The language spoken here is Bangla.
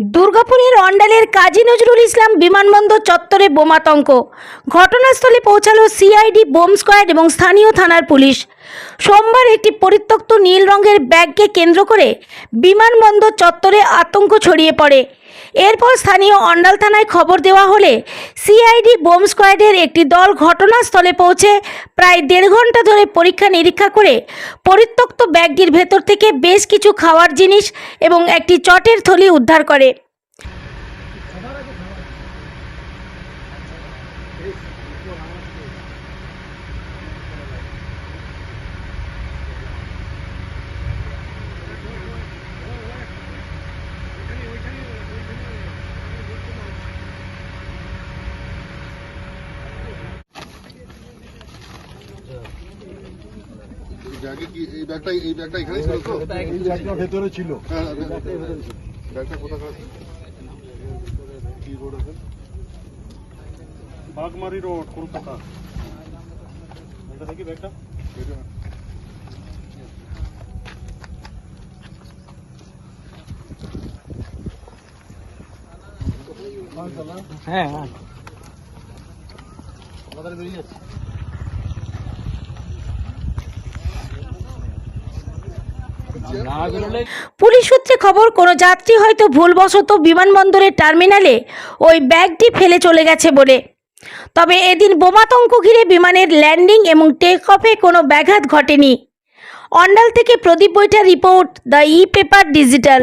দুর্গাপুরের অন্ডালের কাজী নজরুল ইসলাম বিমানবন্দর চত্বরে বোমাতঙ্ক ঘটনাস্থলে পৌঁছালো সিআইডি বোম স্কোয়াড এবং স্থানীয় থানার পুলিশ। সোমবার একটি পরিত্যক্ত নীল রঙের ব্যাগকে কেন্দ্র করে বিমানবন্দর চত্বরে আতঙ্ক ছড়িয়ে পড়ে। এরপর স্থানীয় অন্ডাল থানায় খবর দেওয়া হলে সিআইডি বোম স্কোয়াডের একটি দল ঘটনাস্থলে পৌঁছে প্রায় দেড় ঘণ্টা ধরে পরীক্ষা নিরীক্ষা করে পরিত্যক্ত ব্যাগটির ভেতর থেকে বেশ কিছু খাওয়ার জিনিস এবং একটি চটের থলি উদ্ধার করে। এই ব্যাগে এই ব্যাগটা এই ব্যাগটা এখানেই ছিল তো? এই ব্যাগটা ভেতরে ছিল। হ্যাঁ হ্যাঁ, ব্যাগটা কোথায় কি রোড আছে? বাগমারি রোড কলকাতা। এটা দেখি ব্যাগটা। হ্যাঁ হ্যাঁ। আমাদের বেরিয়ে যাচ্ছে। পুলিশ সূত্রে খবর কোনো যাত্রী হয়তো ভুলবশত বিমানবন্দরের টার্মিনালে ওই ব্যাগটি ফেলে চলে গেছে বলে। তবে এদিন বোমাতঙ্ক ঘিরে বিমানের ল্যান্ডিং এবং টেক অফে কোনো ব্যাঘাত ঘটেনি। অন্ডাল থেকে Pradip Baitha report the E paper digital.